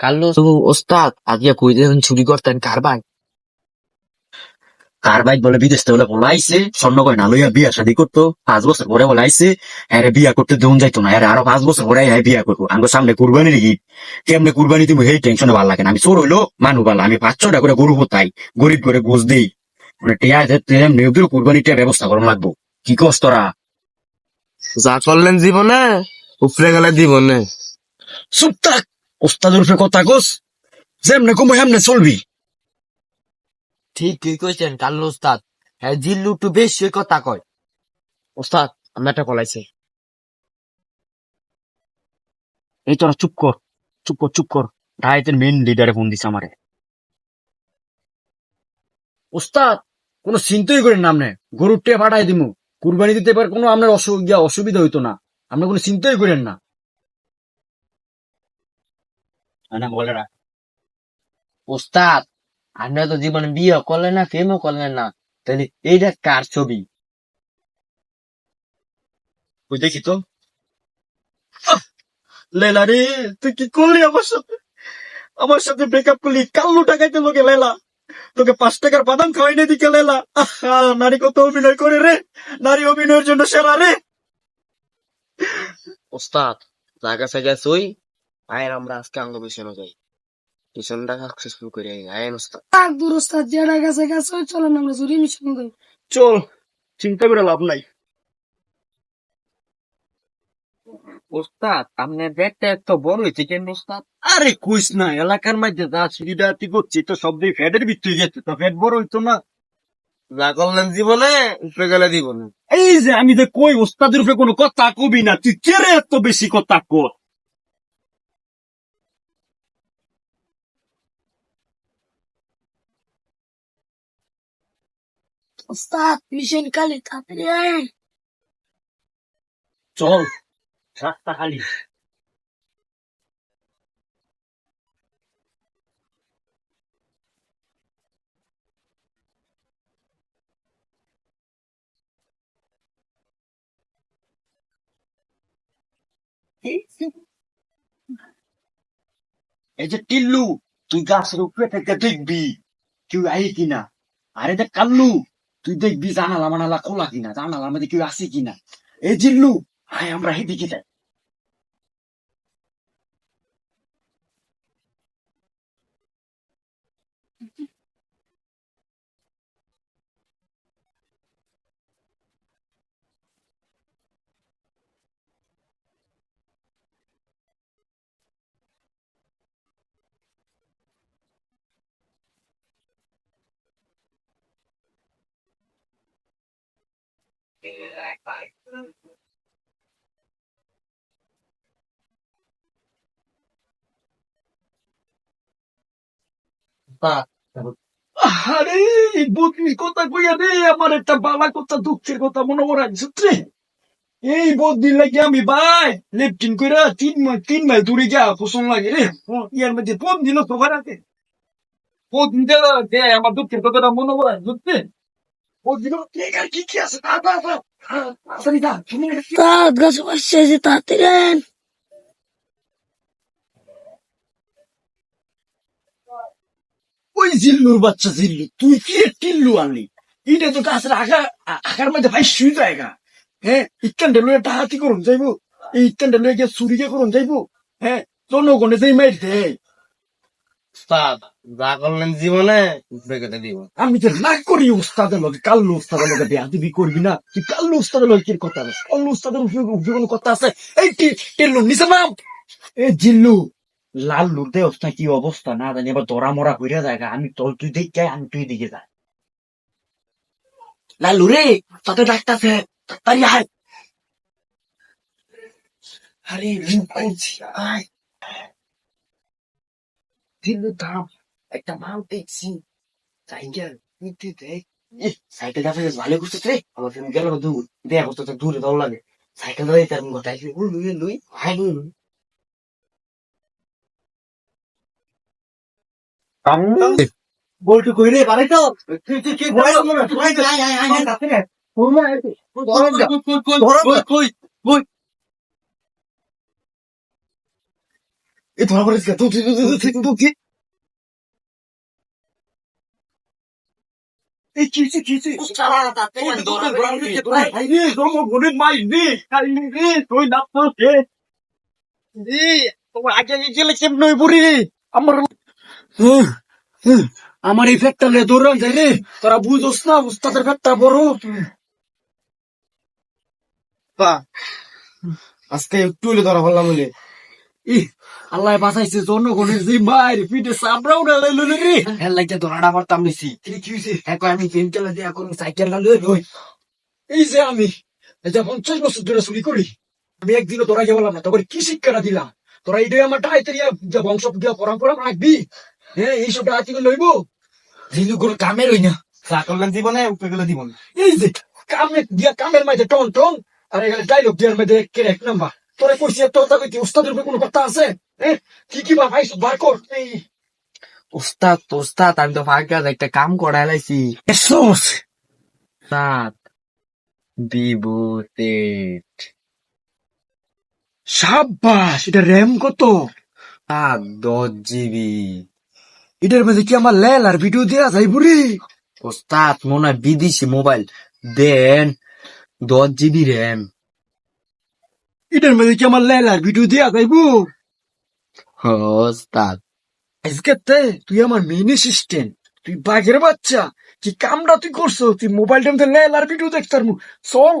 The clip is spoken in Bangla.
কাল্লো ওস্তাদ আজকে কই দেন চুরি করতেন কার ভাই কার বাইক বলে বিদেশ থেকে বলে পলাইছে স্বর্ণ করে না লইয়া বিয়া শাদি করতো পাঁচ বছর পরে বলাইছে আরে বিয়া করতে দেউন যাইতো না আরে আরও পাঁচ বছর পরে হ্যাঁ বিয়া করব। আমার সামনে কুরবানি রেখি কেমনে কুরবানি তুমি সেই টেনশনে ভালো লাগে না। আমি চোর হইল মানু ভালো আমি পাঁচ ছটা করে গরু হতাই গরিব করে গোস দেই। মানে টিয়া নেবদের কুরবানি টিয়া ব্যবস্থা করা লাগবো। কি কস তোরা? যা করলেন জীবনে উপরে গেলে জীবনে। চুপ থাক। ওস্তাদের উপরে কথা কস যেমনে কমো হেমনে চলবি। ঠিক কইছেন কাল্লো ওস্তাদ। হ্যাঁ জিল্লু একটু বেশি কথা কয়। ওস্তাদ, আমরা একটা পলাইছে এই তোরা চুপ কর চুপ কর চুপ কর। ডায়েতের মেন লিডারে ফোন দিছে আমারে। ওস্তাদ, কোনো চিন্তাই করেন না আপনি। গরুর টে পাঠাই দিমু। কুরবানি দিতে পার কোনো আপনার অসুবিধা হইতো না। আপনি কোনো চিন্তাই করেন না। না বলে রাখ ওস্তাদ আপনারা তো জীবনে বিয়ে করলেন না, প্রেমও করলেন না। তাহলে এইটা কার ছবি? ওই দেখি তো! লেলা রে, তুই কি করলি আমার সাথে? আমার সাথে ব্রেকআপ করলি কাল্লু টাকাইতে লোকে লেলা। তোকে পাঁচ টাকার বাদাম খাওয়াই না দিকে লেলা নারী কত অভিনয় করে রে? নারী অভিনয়ের জন্য সেরা রে। ওস্তাদ জায়গা সাইগা সই। আয়ের আমরা আজকে আঙ্গ পিছনে যাই। পিছনটা সাকসেসফুল করে আয়েন ওস্তাদ তার দুরস্তাদ যেটা গেছে গেছে চলেন আমরা জুড়ি মিশন করি। চল চিন্তা করে লাভ নাই। ওস্তাদ আপনার ব্যাগটা এত বড় হয়েছে কেন ওস্তাদ? আরে কইস না এলাকার মধ্যে যা সুবিধাটি করছি তো সব দিয়ে ফ্যাটের ভিতরে গেছে তো ফ্যাট বড় হইতো না। যা করলেন জীবনে উপরে গেলে জীবনে এই যে আমি যে কই ওস্তাদের উপরে কোনো কথা কবি না তুই কেরে এত বেশি কথা কর ওস্তাদ মিশন কালি তাড়াতাড়ি। চল রাস্তা খালি এই যে টিল্লু, তুই গাছের উপরে থেকে দেখবি। কেউ আই কিনা। আরে দেখ কাল্লু। তুই দেখবি জানালা মানালা খোলা কিনা, জানালার মধ্যে কেউ আছে কিনা? এই জিল্লু, আয়, আমরা হেদিকে যাই আমার একটা বালা কথা দুঃখের কথা মনে পড়ে রে এই বদলি লাগে আমি ভাই লেফটিন কইরা তিন মাইল তিন মাইল দূরে যা পছন্দ লাগে রে ইয়ার মধ্যে ফোন দিল তো ভাড়াতে ফোন দিল দে আমার দুঃখের কথাটা মনে পড়ে বুঝতে আয়। ওই জিল্লুর বাচ্চা জিল্লু তুই কি টিল্লু আনলি? এটা তো গাছের আগা আ- আগার মধ্যে ভাই শুই জায়গা হ্যাঁ ইত্যান্ডে লয়ে ডাহাতি করুন যাইবো। এই ইত্যান্ডে লয়ে গিয়ে চুরিকে করুন যাইবো। হ্যাঁ জনগণে যেই মাইর দেয়। ওস্তাদ যা করলেন জীবনে উপরে গেলে আমি তো না করি উস্তাদের লগে কাল্লু উস্তাদের লগে বিয়া করবি না। তুই কাল্লু উস্তাদের লগে কি কথা আছে? কাল্লু উস্তাদের উপরে উপরে কোনো কথা আছে? এই টিল্লু নিচে নাম! এ জিল্লু লাল লুতে অবস্থা কি অবস্থা? না জানি এবার দরা মরা হইরা জায়গা আমি তোর তুই দেখে আমি তুই দিকে যাই লালু রে তাতে ডাকতাছে তাড়াতাড়ি আয়। আরে লুকাইছি আয়। দিল্লু থাম একটা মাল দেখছি সাইকেল নিতে দেখ সাইকেল দেখা গেছে ভালো করতেছে রে আমার ফ্রেন্ড গেল দূর দেয়া করতেছে দূরে দৌড় লাগে সাইকেল ধরে তার ঘটাই লুই লুই হাই লুই লুই বলটু কই রে বাড়ি তো তুই তুই কি বল তুই আয় আয় আয় রে কই কই কই কই রে তোমার আগে আগে গেলে কেমন হইব রে আমার আমার এই ফ্যাক্টর রে দৌড়ান যাই রে। তোরা বুঝোস না উস্তাদের ফ্যাক্টর বড়। আজকে একটু ধরা বললাম বলে আল্লাহ বাঁচাইছে জনগণের যে মায়ের পিঠে চামড়াও না লাইলো রে। হ্যাঁ লাগছে ধরাটা পারতাম নিছি। কি হইছে? এখন আমি পেন চালা দিয়া করুন সাইকেলটা লই লই। এই যে আমি যে পঞ্চাশ বছর ধরে চুরি করি আমি একদিনও তোরা বললাম না তোর কি শিক্ষাটা দিলাম? তোরা এইটাই আমার যে বংশ পরম্পরা রাখবি। হ্যাঁ এইসব ডাইতে লইব? জিলু কোনো কামের হই না চা করলেন জীবনে উপরে গেলে জীবন। এই যে কামে দিয়া কামের মাঝে টন টন আর এখানে ডাইলগ দিয়ার মধ্যে এক নাম্বার তোরা কইছি কইতি উস্তাদের উপরে কোনো কথা আছে? হ্যাঁ? কি কি বা ভাইস বার কর। এই। ওস্তাদ ওস্তাদ আমি তো ফাঁকা একটা কাম করাই লাইছি। বিভূতেট সাব্বাস এটা র্যাম কত? সাত দশ জিবি। এটার মধ্যে কি আমার লেল আর ভিডিও দেয়া যাইব রে ওস্তাদ মনে হয় বিদেশি মোবাইল। দেন দশ জিবি র্যাম। এটার মধ্যে কি আমার লেল আর ভিডিও দেয়া যাইব ওস্তাদ আজকে তে তুই আমার মেইন অ্যাসিস্ট্যান্ট তুই বাঘের বাচ্চা কি কামটা তুই করছ তুই মোবাইল টাইম লেল আর ভিডিও দেখতার চল